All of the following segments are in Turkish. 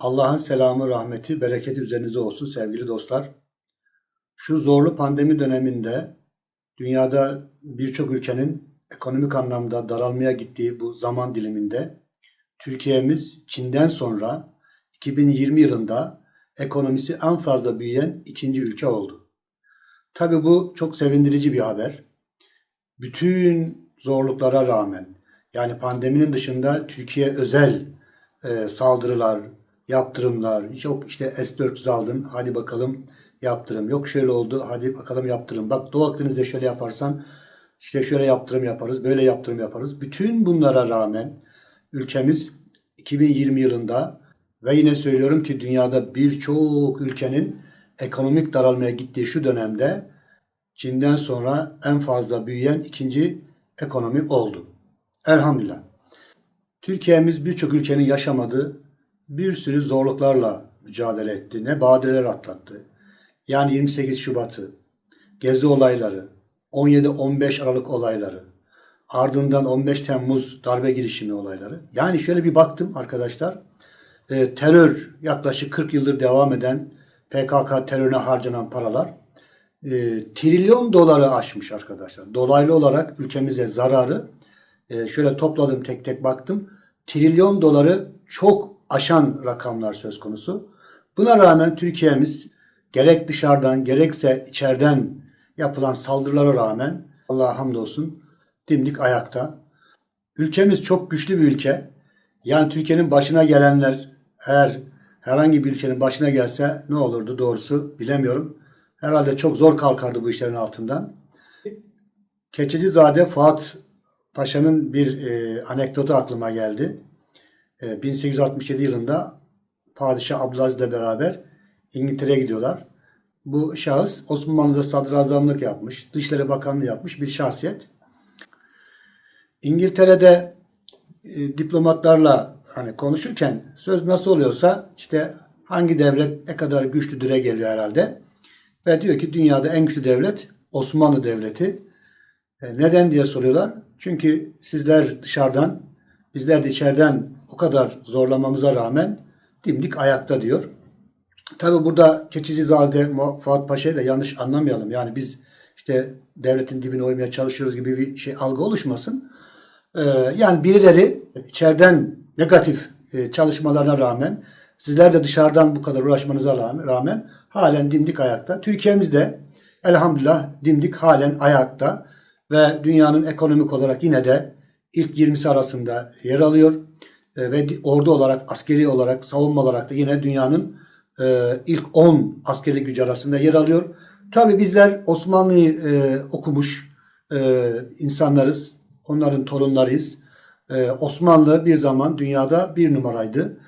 Allah'ın selamı, rahmeti, bereketi üzerinize olsun sevgili dostlar. Şu zorlu pandemi döneminde dünyada birçok ülkenin ekonomik anlamda daralmaya gittiği bu zaman diliminde Türkiye'miz Çin'den sonra 2020 yılında ekonomisi en fazla büyüyen ikinci ülke oldu. Tabii bu çok sevindirici bir haber. Bütün zorluklara rağmen yani pandeminin dışında Türkiye özel e, saldırılar, yaptırımlar, yok işte S-400 aldın hadi bakalım yaptırım, yok şöyle oldu hadi bakalım yaptırım. Bak Doğu Akdeniz'de şöyle yaparsan işte şöyle yaptırım yaparız, böyle yaptırım yaparız. Bütün bunlara rağmen ülkemiz 2020 yılında ve yine söylüyorum ki dünyada birçok ülkenin ekonomik daralmaya gittiği şu dönemde Çin'den sonra en fazla büyüyen ikinci ekonomi oldu. Elhamdülillah. Türkiye'miz birçok ülkenin yaşamadığı bir sürü zorluklarla mücadele etti. Ne badireler atlattı. Yani 28 Şubat'ı, Gezi olayları, 17-15 Aralık olayları, ardından 15 Temmuz darbe girişimi olayları. Yani şöyle bir baktım arkadaşlar. E, terör yaklaşık 40 yıldır devam eden PKK terörüne harcanan paralar e, trilyon doları aşmış arkadaşlar. Dolaylı olarak ülkemize zararı e, şöyle topladım tek tek baktım. Trilyon doları çok aşan rakamlar söz konusu. Buna rağmen Türkiye'miz gerek dışarıdan gerekse içeriden yapılan saldırılara rağmen Allah'a hamdolsun dimdik ayakta. Ülkemiz çok güçlü bir ülke. Yani Türkiye'nin başına gelenler eğer herhangi bir ülkenin başına gelse ne olurdu doğrusu bilemiyorum. Herhalde çok zor kalkardı bu işlerin altından. Keçicizade Fuat Paşa'nın bir e, anekdotu aklıma geldi. E, 1867 yılında Padişah Abdülaziz ile beraber İngiltere'ye gidiyorlar. Bu şahıs Osmanlı'da sadrazamlık yapmış, Dışişleri Bakanlığı yapmış bir şahsiyet. İngiltere'de e, diplomatlarla hani konuşurken söz nasıl oluyorsa işte hangi devlet ne kadar güçlüdüre geliyor herhalde. Ve diyor ki dünyada en güçlü devlet Osmanlı Devleti. E, neden diye soruyorlar. Çünkü sizler dışarıdan, bizler de içeriden o kadar zorlamamıza rağmen dimdik ayakta diyor. Tabi burada Keçicizade Fuat Paşa'yı da yanlış anlamayalım. Yani biz işte devletin dibine oymaya çalışıyoruz gibi bir şey algı oluşmasın. Ee, yani birileri içeriden negatif e, çalışmalarına rağmen sizler de dışarıdan bu kadar uğraşmanıza rağmen halen dimdik ayakta. Türkiye'mizde elhamdülillah dimdik halen ayakta ve dünyanın ekonomik olarak yine de ilk 20'si arasında yer alıyor. E, ve ordu olarak, askeri olarak, savunma olarak da yine dünyanın e, ilk 10 askeri gücü arasında yer alıyor. Tabi bizler Osmanlı'yı e, okumuş e, insanlarız. Onların torunlarıyız. Osmanlı bir zaman dünyada bir numaraydı.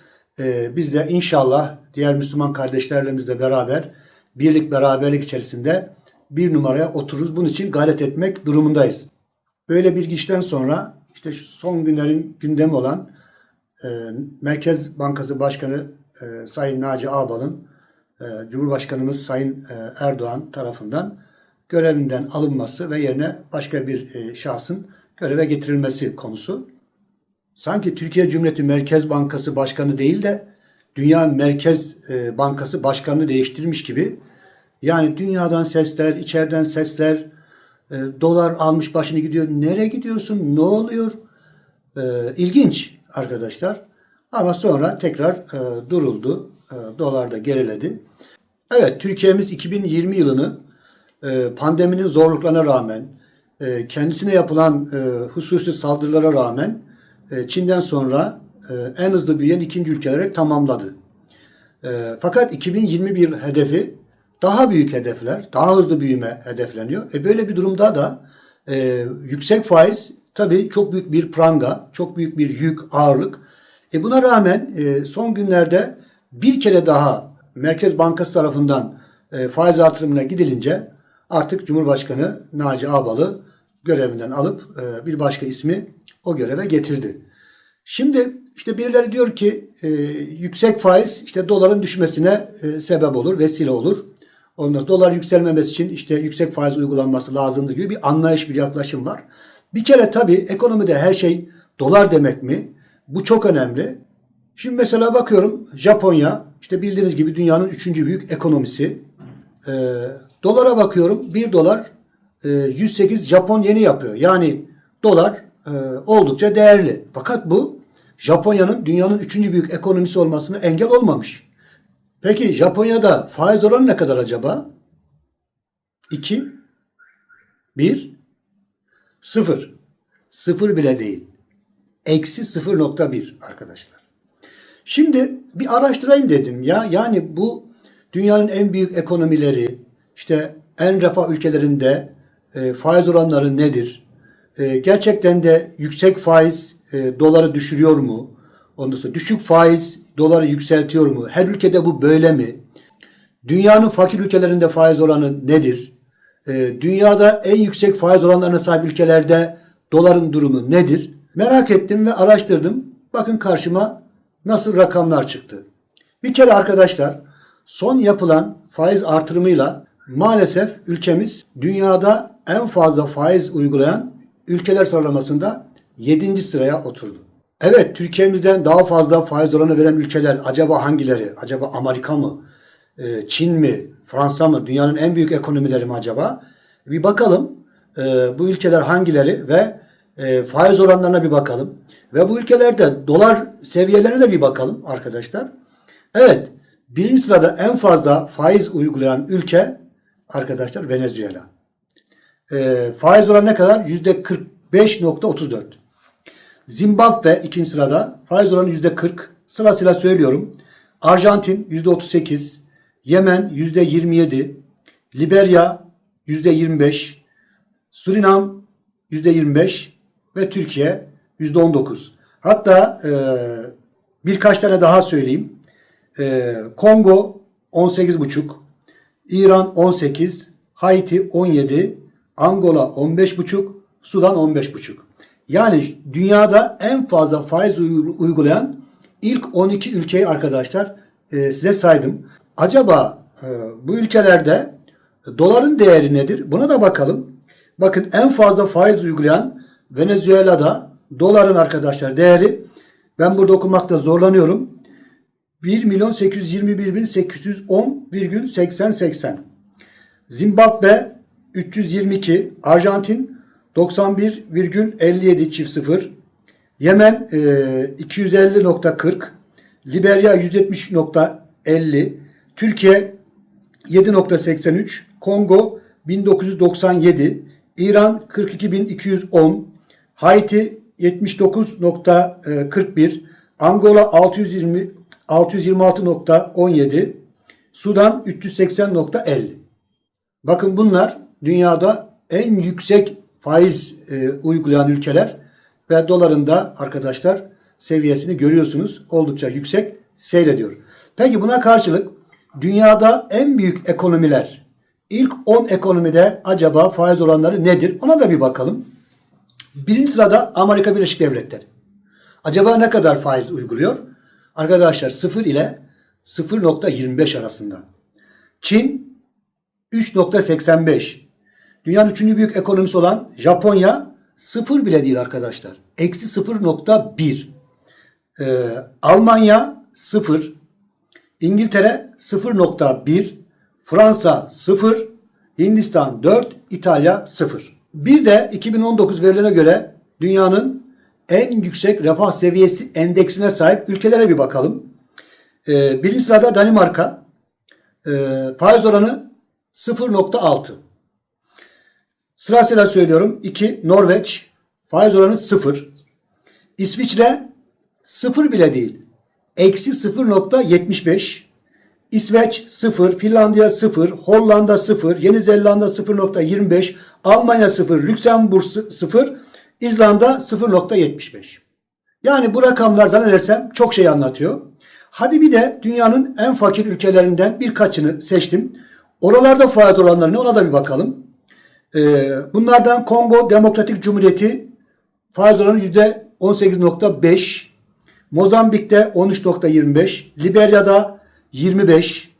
Biz de inşallah diğer Müslüman kardeşlerimizle beraber birlik beraberlik içerisinde bir numaraya otururuz. Bunun için gayret etmek durumundayız. Böyle bir işten sonra işte son günlerin gündemi olan e, Merkez Bankası Başkanı e, Sayın Naci Ağbal'ın e, Cumhurbaşkanımız Sayın e, Erdoğan tarafından görevinden alınması ve yerine başka bir e, şahsın göreve getirilmesi konusu. Sanki Türkiye Cumhuriyeti Merkez Bankası Başkanı değil de Dünya Merkez Bankası Başkanını değiştirmiş gibi yani dünyadan sesler, içeriden sesler, dolar almış başını gidiyor. Nereye gidiyorsun? Ne oluyor? E, ilginç arkadaşlar. Ama sonra tekrar e, duruldu. E, dolar da geriledi. Evet Türkiye'miz 2020 yılını e, pandeminin zorluklarına rağmen, e, kendisine yapılan e, hususi saldırılara rağmen e, Çin'den sonra e, en hızlı büyüyen ikinci ülke olarak tamamladı. E, fakat 2021 hedefi daha büyük hedefler, daha hızlı büyüme hedefleniyor. E böyle bir durumda da e, yüksek faiz tabii çok büyük bir pranga, çok büyük bir yük, ağırlık. E buna rağmen e, son günlerde bir kere daha Merkez Bankası tarafından e, faiz artırımına gidilince artık Cumhurbaşkanı Naci Ağbal'ı görevinden alıp e, bir başka ismi o göreve getirdi. Şimdi işte birileri diyor ki e, yüksek faiz işte doların düşmesine e, sebep olur, vesile olur. Ondan dolar yükselmemesi için işte yüksek faiz uygulanması lazımdır gibi bir anlayış, bir yaklaşım var. Bir kere tabii ekonomide her şey dolar demek mi? Bu çok önemli. Şimdi mesela bakıyorum Japonya işte bildiğiniz gibi dünyanın üçüncü büyük ekonomisi. Ee, dolara bakıyorum 1 dolar e, 108 Japon yeni yapıyor. Yani dolar e, oldukça değerli. Fakat bu Japonya'nın dünyanın üçüncü büyük ekonomisi olmasına engel olmamış. Peki Japonya'da faiz oranı ne kadar acaba? 2 1 0 0 bile değil. Eksi 0.1 arkadaşlar. Şimdi bir araştırayım dedim ya. Yani bu dünyanın en büyük ekonomileri, işte en refah ülkelerinde e, faiz oranları nedir? E, gerçekten de yüksek faiz e, doları düşürüyor mu? Ondan sonra düşük faiz doları yükseltiyor mu? Her ülkede bu böyle mi? Dünyanın fakir ülkelerinde faiz oranı nedir? E, dünyada en yüksek faiz oranlarına sahip ülkelerde doların durumu nedir? Merak ettim ve araştırdım. Bakın karşıma nasıl rakamlar çıktı. Bir kere arkadaşlar son yapılan faiz artırımıyla maalesef ülkemiz dünyada en fazla faiz uygulayan ülkeler sıralamasında 7. sıraya oturdu. Evet Türkiye'mizden daha fazla faiz oranı veren ülkeler acaba hangileri? Acaba Amerika mı? Ee, Çin mi? Fransa mı? Dünyanın en büyük ekonomileri mi acaba? Bir bakalım e, bu ülkeler hangileri ve e, faiz oranlarına bir bakalım. Ve bu ülkelerde dolar seviyelerine de bir bakalım arkadaşlar. Evet birinci sırada en fazla faiz uygulayan ülke arkadaşlar Venezuela. E, faiz oranı ne kadar? %45.34. Zimbabwe ikinci sırada. Faiz oranı %40. Sırasıyla söylüyorum. Arjantin %38. Yemen %27. Liberya %25. Surinam %25 ve Türkiye %19. Hatta e, birkaç tane daha söyleyeyim. E, Kongo 18,5, İran 18, Haiti 17, Angola 15,5, Sudan 15,5. Yani dünyada en fazla faiz uygulayan ilk 12 ülkeyi arkadaşlar e, size saydım. Acaba e, bu ülkelerde doların değeri nedir? Buna da bakalım. Bakın en fazla faiz uygulayan Venezuela'da doların arkadaşlar değeri ben burada okumakta zorlanıyorum. 1 milyon 821 bin 810,8080. Zimbabwe 322, Arjantin 91,57 çift 0, Yemen e, 250.40, Liberya 170.50, Türkiye 7.83, Kongo 1997, İran 42.210, Haiti 79.41, Angola 620 626.17, Sudan 380.50. Bakın bunlar dünyada en yüksek faiz e, uygulayan ülkeler ve doların da arkadaşlar seviyesini görüyorsunuz. Oldukça yüksek seyrediyor. Peki buna karşılık dünyada en büyük ekonomiler ilk 10 ekonomide acaba faiz oranları nedir? Ona da bir bakalım. Birinci sırada Amerika Birleşik Devletleri. Acaba ne kadar faiz uyguluyor? Arkadaşlar 0 ile 0.25 arasında. Çin 3.85. Dünyanın üçüncü büyük ekonomisi olan Japonya 0 bile değil arkadaşlar. Eksi 0.1. Ee, Almanya 0. İngiltere 0.1. Fransa 0. Hindistan 4. İtalya 0. Bir de 2019 verilerine göre dünyanın en yüksek refah seviyesi endeksine sahip ülkelere bir bakalım. Ee, birinci sırada Danimarka. Ee, faiz oranı 0.6. Sırasıyla söylüyorum. 2. Norveç. Faiz oranı 0. İsviçre 0 bile değil. Eksi 0.75. İsveç 0, Finlandiya 0, Hollanda 0, Yeni Zelanda 0.25, Almanya 0, Lüksemburg 0, İzlanda 0.75. Yani bu rakamlar zannedersem çok şey anlatıyor. Hadi bir de dünyanın en fakir ülkelerinden birkaçını seçtim. Oralarda faiz oranları ne ona da bir bakalım. Ee, bunlardan Kongo Demokratik Cumhuriyeti faiz oranı %18.5. Mozambik'te 13.25. Liberya'da 25.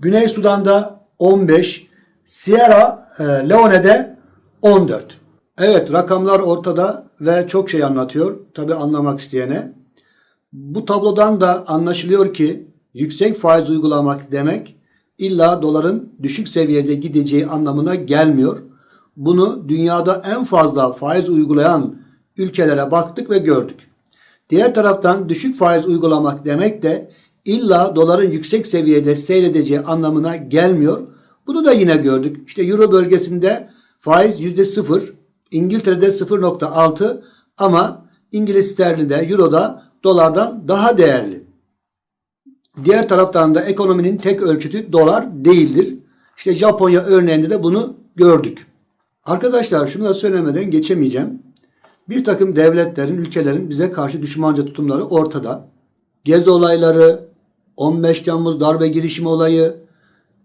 Güney Sudan'da 15. Sierra e, Leone'de 14. Evet rakamlar ortada ve çok şey anlatıyor. Tabi anlamak isteyene. Bu tablodan da anlaşılıyor ki yüksek faiz uygulamak demek illa doların düşük seviyede gideceği anlamına gelmiyor. Bunu dünyada en fazla faiz uygulayan ülkelere baktık ve gördük. Diğer taraftan düşük faiz uygulamak demek de illa doların yüksek seviyede seyredeceği anlamına gelmiyor. Bunu da yine gördük. İşte Euro bölgesinde faiz %0, İngiltere'de 0.6 ama İngiliz sterlinde, Euro'da dolardan daha değerli. Diğer taraftan da ekonominin tek ölçütü dolar değildir. İşte Japonya örneğinde de bunu gördük. Arkadaşlar şunu da söylemeden geçemeyeceğim. Bir takım devletlerin, ülkelerin bize karşı düşmanca tutumları ortada. Gezi olayları, 15 Temmuz darbe girişimi olayı,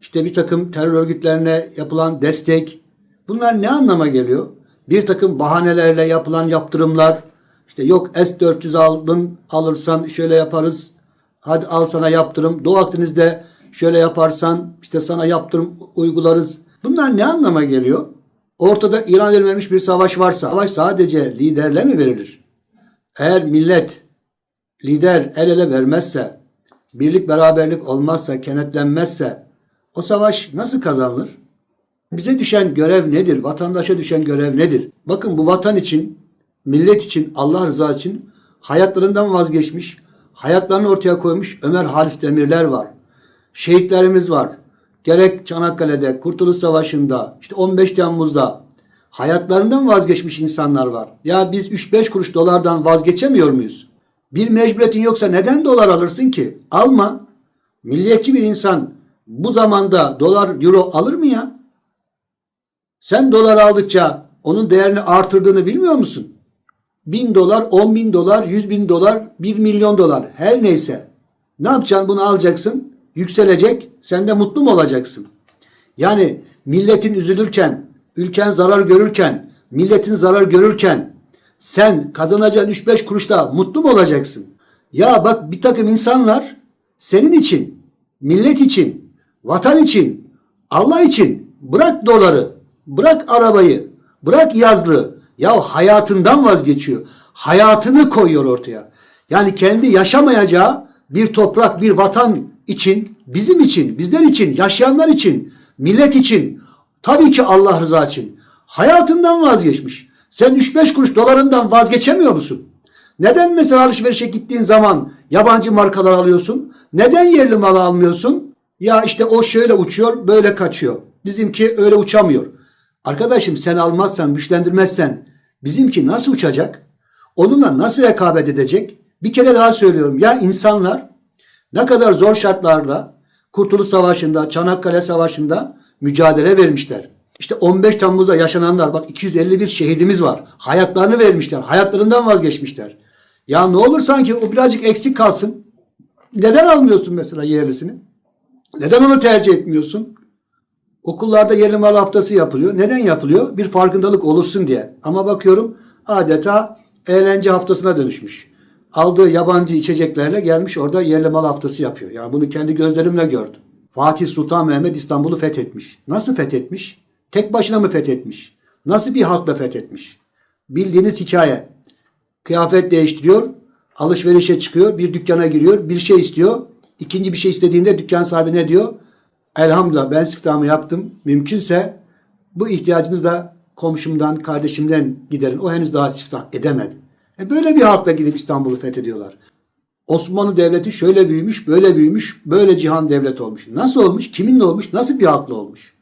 işte bir takım terör örgütlerine yapılan destek. Bunlar ne anlama geliyor? Bir takım bahanelerle yapılan yaptırımlar. İşte yok S-400 aldın alırsan şöyle yaparız. Hadi al sana yaptırım. Doğu Akdeniz'de şöyle yaparsan işte sana yaptırım uygularız. Bunlar ne anlama geliyor? Ortada ilan edilmemiş bir savaş varsa savaş sadece liderle mi verilir? Eğer millet lider el ele vermezse, birlik beraberlik olmazsa, kenetlenmezse o savaş nasıl kazanılır? Bize düşen görev nedir? Vatandaşa düşen görev nedir? Bakın bu vatan için, millet için, Allah rızası için hayatlarından vazgeçmiş, hayatlarını ortaya koymuş Ömer Halis Demirler var. Şehitlerimiz var. Gerek Çanakkale'de, Kurtuluş Savaşı'nda, işte 15 Temmuz'da hayatlarından vazgeçmiş insanlar var. Ya biz 3-5 kuruş dolardan vazgeçemiyor muyuz? Bir mecburiyetin yoksa neden dolar alırsın ki? Alma. Milliyetçi bir insan bu zamanda dolar, euro alır mı ya? Sen dolar aldıkça onun değerini artırdığını bilmiyor musun? Bin dolar, on bin dolar, yüz bin dolar, bir milyon dolar her neyse. Ne yapacaksın bunu alacaksın, yükselecek, sen de mutlu mu olacaksın? Yani milletin üzülürken, ülken zarar görürken, milletin zarar görürken sen kazanacağın 3-5 kuruşta mutlu mu olacaksın? Ya bak bir takım insanlar senin için, millet için, vatan için, Allah için bırak doları, bırak arabayı, bırak yazlığı. Ya hayatından vazgeçiyor. Hayatını koyuyor ortaya. Yani kendi yaşamayacağı bir toprak, bir vatan için, bizim için, bizler için, yaşayanlar için, millet için, tabii ki Allah rızası için hayatından vazgeçmiş. Sen 3-5 kuruş dolarından vazgeçemiyor musun? Neden mesela alışverişe gittiğin zaman yabancı markalar alıyorsun? Neden yerli mal almıyorsun? Ya işte o şöyle uçuyor, böyle kaçıyor. Bizimki öyle uçamıyor. Arkadaşım sen almazsan, güçlendirmezsen bizimki nasıl uçacak? Onunla nasıl rekabet edecek? Bir kere daha söylüyorum. Ya insanlar ne kadar zor şartlarda Kurtuluş Savaşı'nda, Çanakkale Savaşı'nda mücadele vermişler. İşte 15 Temmuz'da yaşananlar bak 251 şehidimiz var. Hayatlarını vermişler. Hayatlarından vazgeçmişler. Ya ne olur sanki o birazcık eksik kalsın. Neden almıyorsun mesela yerlisini? Neden onu tercih etmiyorsun? Okullarda yerli mal haftası yapılıyor. Neden yapılıyor? Bir farkındalık oluşsun diye. Ama bakıyorum adeta eğlence haftasına dönüşmüş. Aldığı yabancı içeceklerle gelmiş orada yerli mal haftası yapıyor. Yani bunu kendi gözlerimle gördüm. Fatih Sultan Mehmet İstanbul'u fethetmiş. Nasıl fethetmiş? Tek başına mı fethetmiş? Nasıl bir halkla fethetmiş? Bildiğiniz hikaye. Kıyafet değiştiriyor, alışverişe çıkıyor, bir dükkana giriyor, bir şey istiyor. İkinci bir şey istediğinde dükkan sahibi ne diyor? Elhamdülillah ben siftahımı yaptım. Mümkünse bu ihtiyacınız da komşumdan, kardeşimden giderin. O henüz daha siftah edemedi. E böyle bir halkla gidip İstanbul'u fethediyorlar. Osmanlı Devleti şöyle büyümüş, böyle büyümüş, böyle cihan devlet olmuş. Nasıl olmuş, kiminle olmuş, nasıl bir halkla olmuş?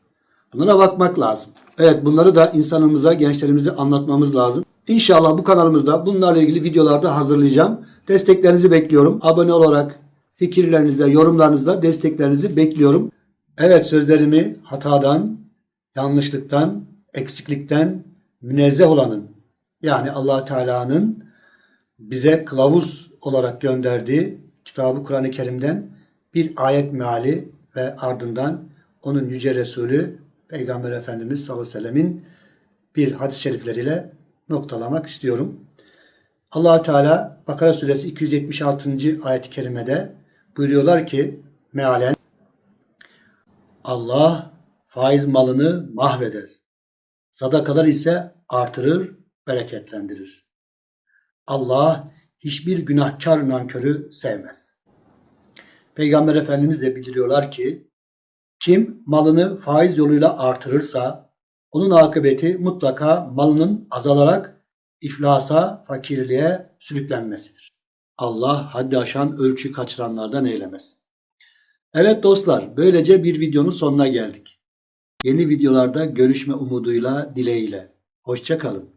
Bunlara bakmak lazım. Evet bunları da insanımıza, gençlerimize anlatmamız lazım. İnşallah bu kanalımızda bunlarla ilgili videolarda hazırlayacağım. Desteklerinizi bekliyorum. Abone olarak fikirlerinizde, yorumlarınızda desteklerinizi bekliyorum. Evet sözlerimi hatadan, yanlışlıktan, eksiklikten münezzeh olanın yani allah Teala'nın bize kılavuz olarak gönderdiği kitabı Kur'an-ı Kerim'den bir ayet meali ve ardından onun yüce Resulü Peygamber Efendimiz sallallahu aleyhi ve sellemin bir hadis-i şerifleriyle noktalamak istiyorum. allah Teala Bakara suresi 276. ayet-i kerimede buyuruyorlar ki mealen Allah faiz malını mahveder. Sadakalar ise artırır, bereketlendirir. Allah hiçbir günahkar nankörü sevmez. Peygamber Efendimiz de bildiriyorlar ki kim malını faiz yoluyla artırırsa onun akıbeti mutlaka malının azalarak iflasa, fakirliğe sürüklenmesidir. Allah haddi aşan ölçü kaçıranlardan eylemesin. Evet dostlar, böylece bir videonun sonuna geldik. Yeni videolarda görüşme umuduyla, dileğiyle. Hoşçakalın.